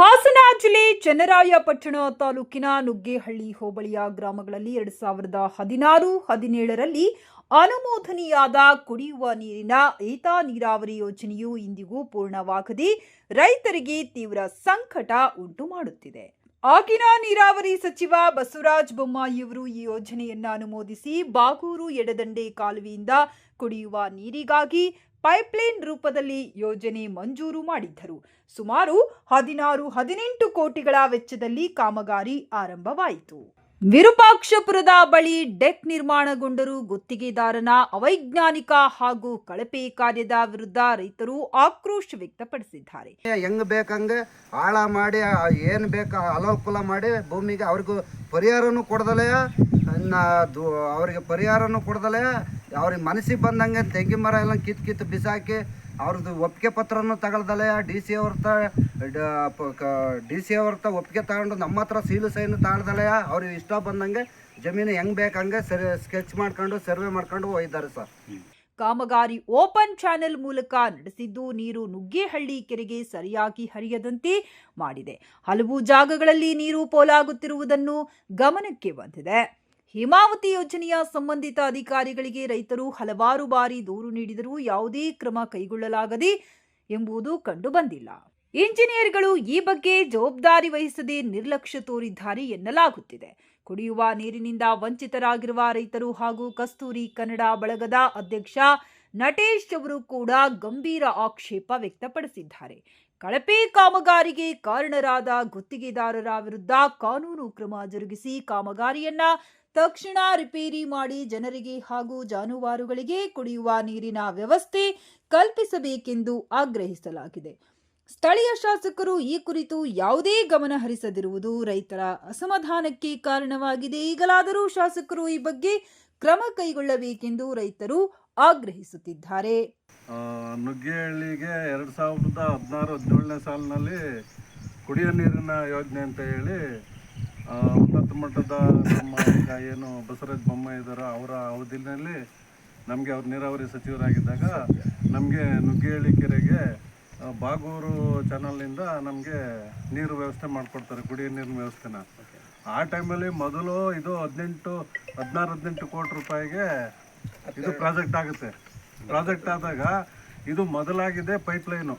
ಹಾಸನ ಜಿಲ್ಲೆ ಚನ್ನರಾಯಪಟ್ಟಣ ತಾಲೂಕಿನ ನುಗ್ಗೇಹಳ್ಳಿ ಹೋಬಳಿಯ ಗ್ರಾಮಗಳಲ್ಲಿ ಎರಡು ಸಾವಿರದ ಹದಿನಾರು, ಹದಿನೇಳರಲ್ಲಿ ಅನುಮೋದನೆಯಾದ ಕುಡಿಯುವ ನೀರಿನ ಏತ ನೀರಾವರಿ ಯೋಜನೆಯು ಇಂದಿಗೂ ಪೂರ್ಣವಾಗದೆ ರೈತರಿಗೆ ತೀವ್ರ ಸಂಕಟ ಉಂಟು ಮಾಡುತ್ತಿದೆ. ಆಗಿನ ನೀರಾವರಿ ಸಚಿವ ಬಸವರಾಜ ಬೊಮ್ಮಾಯಿಯವರು ಈ ಯೋಜನೆಯನ್ನು ಅನುಮೋದಿಸಿ ಬಾಗೂರು ಎಡದಂಡೆ ಕಾಲುವೆಯಿಂದ ಕುಡಿಯುವ ನೀರಿಗಾಗಿ ಪೈಪ್ಲೈನ್ ರೂಪದಲ್ಲಿ ಯೋಜನೆ ಮಂಜೂರು ಮಾಡಿದ್ದರು. ಸುಮಾರು ಹದಿನಾರು ಹದಿನೆಂಟು ಕೋಟಿಗಳ ವೆಚ್ಚದಲ್ಲಿ ಕಾಮಗಾರಿ ಆರಂಭವಾಯಿತು. ವಿರೂಪಾಕ್ಷಪುರದ ಬಳಿ ಡೆಕ್ ನಿರ್ಮಾಣಗೊಂಡರು ಗುತ್ತಿಗೆದಾರನ ಅವೈಜ್ಞಾನಿಕ ಹಾಗೂ ಕಳಪೆ ಕಾರ್ಯದ ವಿರುದ್ಧ ರೈತರು ಆಕ್ರೋಶ ವ್ಯಕ್ತಪಡಿಸಿದ್ದಾರೆ. ಹೆಂಗ್ ಬೇಕಂಗೆ ಆಳ ಮಾಡಿ ಏನ್ ಬೇಕ ಅಲೋಕುಲ ಮಾಡಿ ಭೂಮಿಗೆ ಅವ್ರಿಗೂ ಪರಿಹಾರನು ಕೊಡದಲೆ? ಅವ್ರಿಗೆ ಪರಿಹಾರನು ಕೊಡದಲೆ? ಅವ್ರಿಗೆ ಮನಸ್ಸಿಗೆ ಬಂದಂಗೆ ತೆಂಗಿನ ಮರ ಎಲ್ಲ ಕಿತ್ ಕಿತ್ತು ಬಿಸಾಕಿ ಅವ್ರದ್ದು ಒಪ್ಪಿಗೆ ಪತ್ರನೂ ತಗೊಳ್ದಲೆ. ಡಿ ಸಿ ಅವ್ರತ ಡಿ ಸಿ ಅವ್ರತ ಒಪ್ಪಿಗೆ ತಗೊಂಡು ನಮ್ಮ ಹತ್ರ ಸೀಲು ಸೈನು ತಗೊಳ್ದಲೆ ಅವ್ರಿಗೆ ಇಷ್ಟ ಬಂದಂಗೆ ಜಮೀನು ಹೆಂಗ್ ಬೇಕಂಗೆ ಸರ್, ಸ್ಕೆಚ್ ಮಾಡ್ಕೊಂಡು, ಸರ್ವೆ ಮಾಡ್ಕೊಂಡು ಹೋಗಿದ್ದಾರೆ ಸರ್. ಕಾಮಗಾರಿ ಓಪನ್ ಚಾನೆಲ್ ಮೂಲಕ ನಡೆಸಿದ್ದು ನೀರು ನುಗ್ಗೇಹಳ್ಳಿ ಕೆರೆಗೆ ಸರಿಯಾಗಿ ಹರಿಯದಂತೆ ಮಾಡಿದೆ. ಹಲವು ಜಾಗಗಳಲ್ಲಿ ನೀರು ಪೋಲಾಗುತ್ತಿರುವುದನ್ನು ಗಮನಕ್ಕೆ ಬಂದಿದೆ. ಹೇಮಾವತಿ ಯೋಜನೆಯ ಸಂಬಂಧಿತ ಅಧಿಕಾರಿಗಳಿಗೆ ರೈತರು ಹಲವಾರು ಬಾರಿ ದೂರು ನೀಡಿದರೂ ಯಾವುದೇ ಕ್ರಮ ಕೈಗೊಳ್ಳಲಾಗದೆ ಎಂಬುದು ಕಂಡುಬಂದಿಲ್ಲ. ಇಂಜಿನಿಯರ್ಗಳು ಈ ಬಗ್ಗೆ ಜವಾಬ್ದಾರಿ ವಹಿಸದೆ ನಿರ್ಲಕ್ಷ್ಯ ತೋರಿದ್ದಾರೆ ಎನ್ನಲಾಗುತ್ತಿದೆ. ಕುಡಿಯುವ ನೀರಿನಿಂದ ವಂಚಿತರಾಗಿರುವ ರೈತರು ಹಾಗೂ ಕಸ್ತೂರಿ ಕನ್ನಡ ಬಳಗದ ಅಧ್ಯಕ್ಷ ನಟೇಶ್ ಅವರು ಕೂಡ ಗಂಭೀರ ಆಕ್ಷೇಪ ವ್ಯಕ್ತಪಡಿಸಿದ್ದಾರೆ. ಕಳಪೆ ಕಾಮಗಾರಿಗೆ ಕಾರಣರಾದ ಗುತ್ತಿಗೆದಾರರ ವಿರುದ್ಧ ಕಾನೂನು ಕ್ರಮ ಜರುಗಿಸಿ ಕಾಮಗಾರಿಯನ್ನ ತಕ್ಷಣ ರಿಪೇರಿ ಮಾಡಿ ಜನರಿಗೆ ಹಾಗೂ ಜಾನುವಾರುಗಳಿಗೆ ಕುಡಿಯುವ ನೀರಿನ ವ್ಯವಸ್ಥೆ ಕಲ್ಪಿಸಬೇಕೆಂದು ಆಗ್ರಹಿಸಲಾಗಿದೆ. ಸ್ಥಳೀಯ ಶಾಸಕರು ಈ ಕುರಿತು ಯಾವುದೇ ಗಮನ ಹರಿಸದಿರುವುದು ರೈತರ ಅಸಮಾಧಾನಕ್ಕೆ ಕಾರಣವಾಗಿದೆ. ಈಗಲಾದರೂ ಶಾಸಕರು ಈ ಬಗ್ಗೆ ಕ್ರಮ ಕೈಗೊಳ್ಳಬೇಕೆಂದು ರೈತರು ಆಗ್ರಹಿಸುತ್ತಿದ್ದಾರೆ. ನುಗ್ಗೇಹಳ್ಳಿಗೆ ಎರಡು ಸಾವಿರದ ಹದಿನಾರು, ಹದಿನೇಳನೇ ಸಾಲಿನಲ್ಲಿ ಕುಡಿಯೋ ನೀರಿನ ಯೋಜನೆ ಅಂತ ಹೇಳಿ ಉನ್ನತ ಮಟ್ಟದ ನಮ್ಮ ಏನು ಬಸವರಾಜ ಬೊಮ್ಮಾಯಿ ಇದ್ದಾರೋ ಅವರ ಅವಧಿನಲ್ಲಿ ನಮಗೆ ಅವ್ರ ನೀರಾವರಿ ಸಚಿವರಾಗಿದ್ದಾಗ ನಮಗೆ ನುಗ್ಗೇಹಳ್ಳಿ ಕೆರೆಗೆ ಬಾಗೂರು ಚಾನಲ್ನಿಂದ ನಮಗೆ ನೀರು ವ್ಯವಸ್ಥೆ ಮಾಡಿಕೊಡ್ತಾರೆ, ಕುಡಿಯೋ ನೀರಿನ ವ್ಯವಸ್ಥೆನ. ಆ ಟೈಮಲ್ಲಿ ಮೊದಲು ಇದು ಹದಿನೆಂಟು, ಹದಿನಾರು, ಹದಿನೆಂಟು ಕೋಟಿ ರೂಪಾಯಿಗೆ ಇದು ಪ್ರಾಜೆಕ್ಟ್ ಆಗುತ್ತೆ. ಪ್ರಾಜೆಕ್ಟ್ ಆದಾಗ ಇದು ಮೊದಲಾಗಿದೆ ಪೈಪ್ಲೈನು.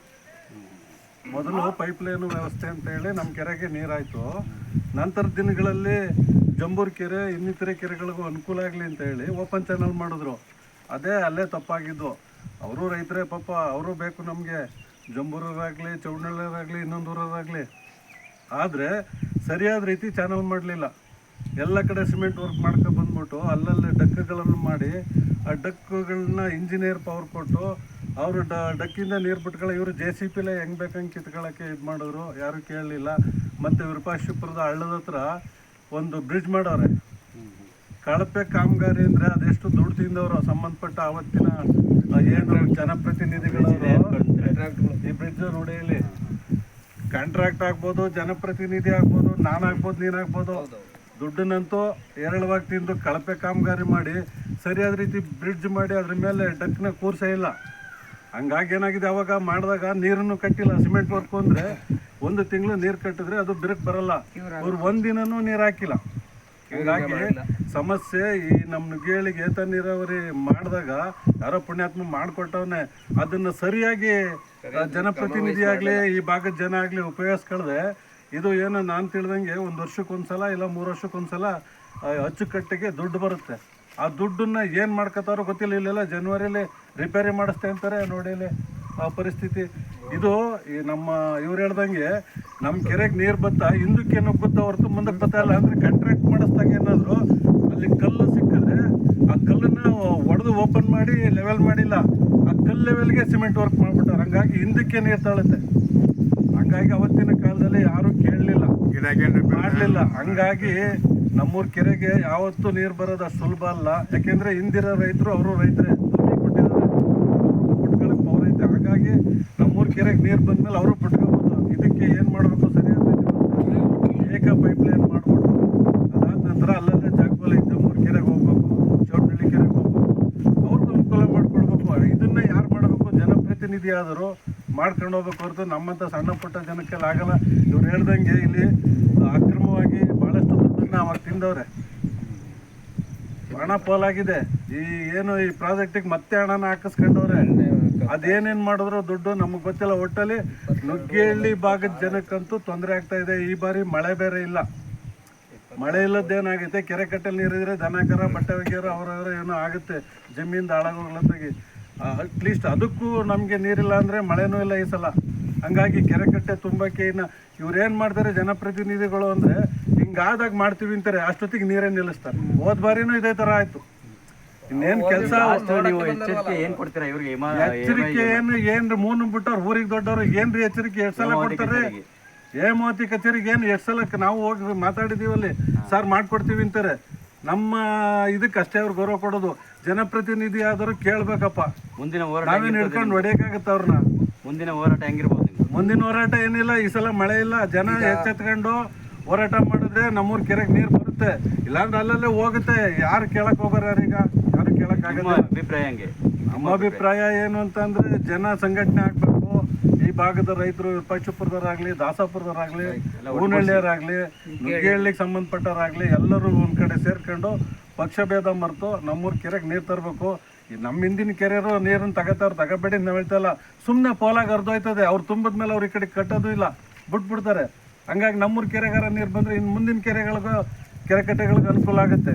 ಮೊದಲು ಪೈಪ್ಲೈನು ವ್ಯವಸ್ಥೆ ಅಂತ ಹೇಳಿ ನಮ್ಮ ಕೆರೆಗೆ ನೀರಾಯಿತು. ನಂತರ ದಿನಗಳಲ್ಲಿ ಜಂಬೂರ್ ಕೆರೆ, ಇನ್ನಿತರೆ ಕೆರೆಗಳಿಗೂ ಅನುಕೂಲ ಆಗಲಿ ಅಂತ ಹೇಳಿ ಓಪನ್ ಚಾನಲ್ ಮಾಡಿದ್ರು. ಅದೇ ಅಲ್ಲೇ ತಪ್ಪಾಗಿದ್ದು. ಅವರು ರೈತರೇ ಪಾಪ, ಅವರು ಬೇಕು ನಮಗೆ. ಜಂಬೂರಾಗಲಿ ಇನ್ನೊಂದು ಇನ್ನೊಂದೂರಾಗಲಿ ಆದರೆ ಸರಿಯಾದ ರೀತಿ ಚಾನಲ್ ಮಾಡಲಿಲ್ಲ. ಎಲ್ಲ ಕಡೆ ಸಿಮೆಂಟ್ ವರ್ಕ್ ಮಾಡ್ಕೊ ಬಂದ್ಬಿಟ್ಟು ಅಲ್ಲಲ್ಲಿ ಡಕ್ಕಗಳನ್ನು ಮಾಡಿ ಆ ಡಕ್ಕುಗಳನ್ನ ಇಂಜಿನಿಯರ್ ಪವರ್ ಕೊಟ್ಟು ಅವರು ಡ ಡಕ್ಕಿಂದ ನೀರು ಬಿಟ್ಕೊಳ್ಳೋ ಇವರು ಜೆ ಸಿ ಪಿಲೇ ಹೆಂಗೆ ಬೇಕಂಗೆ ಕಿತ್ಕೊಳ್ಳೋಕ್ಕೆ ಇದು ಮಾಡಿದ್ರು ಯಾರೂ ಕೇಳಲಿಲ್ಲ. ಮತ್ತು ವಿರೂಪಾಕ್ಷಿಪುರದ ಹಳ್ಳದ ಹತ್ರ ಒಂದು ಬ್ರಿಡ್ಜ್ ಮಾಡೋರೆ ಕಳಪೆ ಕಾಮಗಾರಿ ಅಂದರೆ ಅದೆಷ್ಟು ದುಡ್ಡು ತಿಂದವರು ಸಂಬಂಧಪಟ್ಟ ಆವತ್ತಿನ ಏನು ಜನಪ್ರತಿನಿಧಿಗಳು ಈ ಬ್ರಿಡ್ಜ್ ನೋಡಿ ಇಲ್ಲಿ. ಕಾಂಟ್ರಾಕ್ಟ್ ಆಗ್ಬೋದು ಜನಪ್ರತಿನಿಧಿ ಆಗ್ಬೋದು ನಾನು ಆಗ್ಬೋದು ನೀನು ಆಗ್ಬೋದು. ದುಡ್ಡನ್ನಂತೂ ಹೇರಳವಾಗಿ ತಿಂದು ಕಳಪೆ ಕಾಮಗಾರಿ ಮಾಡಿ ಸರಿಯಾದ ರೀತಿ ಬ್ರಿಡ್ಜ್ ಮಾಡಿ ಅದ್ರ ಮೇಲೆ ಡಕ್ನ ಕೂರ್ಸೇ ಇಲ್ಲ. ಹಂಗಾಗಿ ಏನಾಗಿದೆ ಅವಾಗ ಮಾಡಿದಾಗ ನೀರನ್ನು ಕಟ್ಟಿಲ್ಲ ಸಿಮೆಂಟ್ ವರ್ಕು ಅಂದರೆ ಒಂದು ತಿಂಗಳು ನೀರು ಕಟ್ಟಿದ್ರೆ ಅದು ಬಿರುಕು ಬರಲ್ಲ. ಅವ್ರು ಒಂದಿನೂ ನೀರು ಹಾಕಿಲ್ಲ. ಹಂಗಾಗಿ ಸಮಸ್ಯೆ ಈ ನಮ್ಮ ನುಗ್ಗೇಳಿಗೆ ಏತ ನೀರಾವರಿ ಮಾಡಿದಾಗ ಯಾರೋ ಪುಣ್ಯಾತ್ಮ ಮಾಡಿಕೊಟ್ಟವನೆ. ಅದನ್ನು ಸರಿಯಾಗಿ ಜನಪ್ರತಿನಿಧಿಯಾಗಲಿ ಜನಪ್ರತಿನಿಧಿ ಆಗಲಿ ಈ ಭಾಗದ ಜನ ಆಗಲಿ ಉಪಯೋಗಿಸ್ಕೊಳ್ದೆ ಇದು ಏನು ನಾನು ತಿಳಿದಂಗೆ ಒಂದು ವರ್ಷಕ್ಕೊಂದ್ಸಲ ಇಲ್ಲ ಮೂರು ವರ್ಷಕ್ಕೊಂದ್ಸಲ ಅಚ್ಚು ಅಚ್ಚುಕಟ್ಟಿಗೆ ದುಡ್ಡು ಬರುತ್ತೆ. ಆ ದುಡ್ಡನ್ನ ಏನು ಮಾಡ್ಕೋತಾರೋ ಗೊತ್ತಿಲ್ಲ, ಇಲ್ಲೆಲ್ಲ ಜನವರಿಲಿ ರಿಪೇರಿ ಮಾಡಿಸ್ತೆ ಅಂತಾರೆ, ನೋಡಿ ಇಲ್ಲಿ ಆ ಪರಿಸ್ಥಿತಿ. ಇದು ಈ ನಮ್ಮ, ಇವ್ರು ಹೇಳ್ದಂಗೆ ನಮ್ಮ ಕೆರೆಗೆ ನೀರು ಬತ್ತ ಹಿಂದಕ್ಕೆ ನುಗ್ಗುತ್ತ ಹೊರತು ಮುಂದಕ್ಕೆ ಬತ್ತಲ್ಲ ಅಂದ್ರೆ ಕಾಂಟ್ರಾಕ್ಟ್ ಮಾಡಿಸ್ದಾಗ ಏನಾದರೂ ಅಲ್ಲಿ ಕಲ್ಲು ಸಿಕ್ಕಿದ್ರೆ ಆ ಕಲ್ಲನ್ನ ಒಡೆದು ಓಪನ್ ಮಾಡಿ ಲೆವೆಲ್ ಮಾಡಿಲ್ಲ, ಆ ಕಲ್ಲು ಲೆವೆಲ್ಗೆ ಸಿಮೆಂಟ್ ವರ್ಕ್ ಮಾಡ್ಬಿಟ್ಟಾರೆ. ಹಂಗಾಗಿ ಹಿಂದಕ್ಕೆ ನೀರು ತಾಳುತ್ತೆ. ಹಂಗಾಗಿ ಅವತ್ತಿನ ಕಾಲದಲ್ಲಿ ಮಾಡಲಿಲ್ಲ. ಹಂಗಾಗಿ ನಮ್ಮೂರ್ ಕೆರೆಗೆ ಯಾವತ್ತೂ ನೀರು ಬರೋದು ಅಷ್ಟು ಸುಲಭ ಅಲ್ಲ. ಯಾಕೆಂದ್ರೆ ಹಿಂದಿರೋ ರೈತರು ಅವರು ರೈತರೇ. ಭೂಮಿ ಪವರ್ ಐತೆ. ಹಾಗಾಗಿ ನಮ್ಮೂರ ಕೆರೆಗೆ ನೀರು ಬಂದಮೇಲೆ ಅವರು ಬಿಟ್ಕೋಬೋದು ಇದಕ್ಕೆ ಏನು ಮಾಡಬೇಕು ಸರಿಯಾದ ಏಕ ಪೈಪ್ ಲೈನ್ ಮಾಡ್ಬಿಟ್ಟು ಅದಾದ ನಂತರ ಅಲ್ಲಲ್ಲೇ ಜಾಗಬಲ ಇದ್ದ ಮೂರು ಕೆರೆಗೆ ಹೋಗ್ಬೇಕು ಚೌಡನಹಳ್ಳಿ ಕೆರೆಗೆ ಹೋಗ್ಬೇಕು. ಅವ್ರಿಗೂ ಅನುಕೂಲ ಮಾಡಿಕೊಡ್ಬೇಕು ಇದನ್ನ ಯಾರು ಮಾಡಬೇಕು? ಜನಪ್ರತಿನಿಧಿ ಆದರೂ ಮಾಡ್ಕೊಂಡು ಹೋಗ್ಬೇಕು ಹೊರತು ನಮ್ಮಂಥ ಸಣ್ಣ ಪುಟ್ಟ ಜನಕ್ಕೆಲ್ಲ ಆಗಲ್ಲ. ಇವ್ರು ಹೇಳ್ದಂಗೆ ಇಲ್ಲಿ ಅಕ್ರಮವಾಗಿ ಭಾಳಷ್ಟು ದುಡ್ಡನ್ನ ಅವಾಗ ತಿಂದವ್ರೆ. ಹಣ ಪೋಲಾಗಿದೆ. ಈ ಏನು ಈ ಪ್ರಾಜೆಕ್ಟಿಗೆ ಮತ್ತೆ ಹಣನ ಹಾಕಿಸ್ಕೊಂಡವ್ರೆ. ಅದೇನೇನು ಮಾಡಿದ್ರು ದುಡ್ಡು ನಮಗೆ ಗೊತ್ತಿಲ್ಲ. ಒಟ್ಟಲ್ಲಿ ನುಗ್ಗಿಹಳ್ಳಿ ಭಾಗದ ಜನಕ್ಕಂತೂ ತೊಂದರೆ ಆಗ್ತಾ ಇದೆ. ಈ ಬಾರಿ ಮಳೆ ಬೇರೆ ಇಲ್ಲ. ಮಳೆ ಇಲ್ಲದ್ದೇನಾಗುತ್ತೆ ಕೆರೆ ಕಟ್ಟಲ್ಲಿ ನೀರಿದ್ರೆ ದನಕರ ಬಟ್ಟೆ ಒಗೆಯೋರು, ಅವ್ರವ್ರ ಏನೋ ಆಗುತ್ತೆ. ಜಮೀನ್ದು ಹಾಳಾಗೋಗ್ಲತ್ತಾಗಿ. ಅಟ್ಲೀಸ್ಟ್ ಅದಕ್ಕೂ ನಮಗೆ ನೀರಿಲ್ಲ ಅಂದರೆ ಮಳೆನೂ ಇಲ್ಲ ಈ ಸಲ. ಹಂಗಾಗಿ ಕೆರೆ ಕಟ್ಟೆ ತುಂಬಕ್ಕೆ ಇನ್ನು ಇವ್ರೇನು ಮಾಡ್ತಾರೆ ಜನಪ್ರತಿನಿಧಿಗಳು ಅಂದರೆ ಹಿಂಗಾದಾಗ ಮಾಡ್ತೀವಿ ಅಂತಾರೆ ಅಷ್ಟೊತ್ತಿಗೆ ನೀರೇ ನಿಲ್ಲಿಸ್ತಾರೆ. ಹೋದ ಬಾರಿನೂ ಇದೇ ಥರ ಆಯಿತು. ಇನ್ನೇನು ಕೆಲಸ ಎಚ್ಚರಿಕೆ ಏನು ಏನು ಏನ್ರಿ ಮೂನು ಬಿಟ್ಟವ್ರು ಊರಿಗೆ ದೊಡ್ಡವ್ರು ಏನ್ರಿ ಎಚ್ಚರಿಕೆ? ಎಷ್ಟು ಸಲ ಕೊಡ್ತಾರೆ? ಹೇಮಾವತಿ ಕಚೇರಿಗೆ ಏನು ಎಷ್ಟು ಸಲಕ್ಕೆ ನಾವು ಹೋಗಿ ಮಾತಾಡಿದೀವಲ್ಲಿ? ಸರ್ ಮಾಡ್ಕೊಡ್ತೀವಿ ಅಂತಾರೆ. ನಮ್ಮ ಇದಕ್ಕೆ ಅಷ್ಟೇ ಅವ್ರು ಗೌರವ ಕೊಡೋದು. ಜನಪ್ರತಿನಿಧಿ ಆದರೂ ಕೇಳ್ಬೇಕಪ್ಪ. ಮುಂದಿನ ಹೋರಾಟ ನಾವೇನು ಹಿಡ್ಕೊಂಡು ಹೊಡಿಯೋಕ್ಕಾಗತ್ತೆ ಅವ್ರನ್ನ. ಮುಂದಿನ ಹೋರಾಟ ಹೆಂಗಿರ್ಬೋದು ಮುಂದಿನ ಹೋರಾಟ ಏನಿಲ್ಲ ಈ ಸಲ ಮಳೆ ಇಲ್ಲ ಜನ ಎಚ್ಚೆತ್ಕೊಂಡು ಹೋರಾಟ ಮಾಡಿದ್ರೆ ನಮ್ಮೂರ ಕೆರೆಗೆ ನೀರು ಬರುತ್ತೆ. ಇಲ್ಲಾಂದ್ರೆ ಅಲ್ಲಲ್ಲೇ ಹೋಗುತ್ತೆ. ಯಾರು ಕೇಳಕ್ ಹೋಗೋರು ಯಾರೀಗ ಯಾರು ಕೇಳಕ್ ನಿಮ್ಮ ಆಗಲ್ಲ. ಅಭಿಪ್ರಾಯ ಹಂಗೆ? ನಮ್ಮ ಅಭಿಪ್ರಾಯ? ಏನು ಅಂತಂದ್ರೆ ಜನ ಸಂಘಟನೆ ಆಗ್ಬೇಕು. ಭಾಗದ ರೈತರು ಪಚ್ಚುಪುರದವರಾಗ್ಲಿ ದಾಸಾಪುರದವರಾಗ್ಲಿ ಹೂನಹಳ್ಳಿಯರಾಗ್ಲಿ ನುಗ್ಗೇಹಳ್ಳಿಗೆ ಸಂಬಂಧಪಟ್ಟವರಾಗ್ಲಿ ಎಲ್ಲರೂ ಒಂದು ಕಡೆ ಸೇರ್ಕೊಂಡು ಪಕ್ಷ ಭೇದ ಮರೆತು ನಮ್ಮೂರು ಕೆರೆಗೆ ನೀರು ತರಬೇಕು. ಈ ನಮ್ಮ ಹಿಂದಿನ ಕೆರೆಯರು ನೀರನ್ನು ತಗೋತಾರೆ ತಗೋಬೇಡಿ ನಾವು ಹೇಳ್ತಾ ಇಲ್ಲ. ಸುಮ್ಮನೆ ಪೋಲಾಗಿ ಹರಿದೋಯ್ತದೆ. ಅವ್ರು ತುಂಬಿದ ಮೇಲೆ ಅವ್ರ ಈ ಕಡೆ ಕಟ್ಟೋದು ಇಲ್ಲ. ಬಿಟ್ಬಿಡ್ತಾರೆ. ಹಂಗಾಗಿ ನಮ್ಮೂರು ಕೆರೆಗಾರ ನೀರು ಬಂದರೆ ಇನ್ನು ಮುಂದಿನ ಕೆರೆಗಳಿಗೂ ಕೆರೆ ಕಟ್ಟೆಗಳಿಗೆ ಅನುಕೂಲ ಆಗುತ್ತೆ.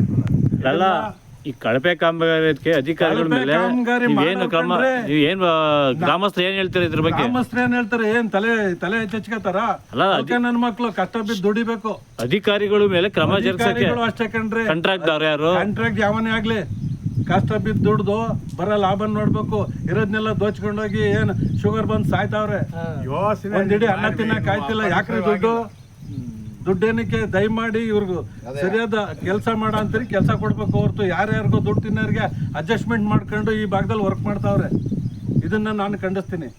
ಈ ಕಳಪೆ ಕಾಮಗಾರಿಕೆ ಅಧಿಕಾರಿಗಳ ಕಳಪೆ ಮೇಲೆ ಏನು ಕ್ರಮ ಏನ್ ನೀವು ಏನು ಗ್ರಾಮಸ್ಥರು ಏನ್ ಹೇಳ್ತೀರಾ ಇದ್ರ ಬಗ್ಗೆ? ಗ್ರಾಮಸ್ಥರು ಏನ್ ಹೇಳ್ತಾರೆ? ಏನ್ ತಲೆ ತಲೆ ಹೆಚ್ಚಚ್ಕೋತಾರ ಅಲ್ಲ, ಅದಕ್ಕೆ ನನ್ನ ಮಕ್ಳು ಕಷ್ಟ ಬಿದ್ದು ದುಡಿಬೇಕು. ಅಧಿಕಾರಿಗಳ ಮೇಲೆ ಕ್ರಮ ಜರುಗಿಸಕ್ಕೆ ಅಧಿಕಾರಿಗಳು ಅಷ್ಟೇ ಕಣ್ರಿ ಯಾರು? ಕಾಂಟ್ರಾಕ್ಟ್ ಯಾವನೇ ಆಗ್ಲಿ ಕಷ್ಟ ಬಿದ್ದು ದುಡ್ದು ಬರ ಲಾಭ ನೋಡ್ಬೇಕು. ಇರೋದ್ನೆಲ್ಲ ದೋಚ್ಕೊಂಡೋಗಿ ಏನ್ ಶುಗರ್ ಬಂದ್ ಸಾಯ್ತಾವ್ರೆ. ಒಂದ್ ಇಡೀ ಅನ್ನ ತಿನ್ನಕ್ ಆಯ್ತಿಲ್ಲ. ಯಾಕ್ರಿ ದುಡ್ಡು? ದುಡ್ಡೇನಕ್ಕೆ ದಯಮಾಡಿ ಇವ್ರಿಗೂ ಸರಿಯಾದ ಕೆಲಸ ಮಾಡ ಅಂತೀರಿ ಕೆಲಸ ಕೊಡ್ಬೇಕು ಹೊರತು ಯಾರ್ಯಾರಿಗೋ ದುಡ್ಡು ತಿನ್ನೋರಿಗೆ ಅಡ್ಜಸ್ಟ್ಮೆಂಟ್ ಮಾಡ್ಕೊಂಡು ಈ ಭಾಗದಲ್ಲಿ ವರ್ಕ್ ಮಾಡ್ತಾವ್ರೆ. ಇದನ್ನ ನಾನು ಖಂಡಿಸ್ತೀನಿ.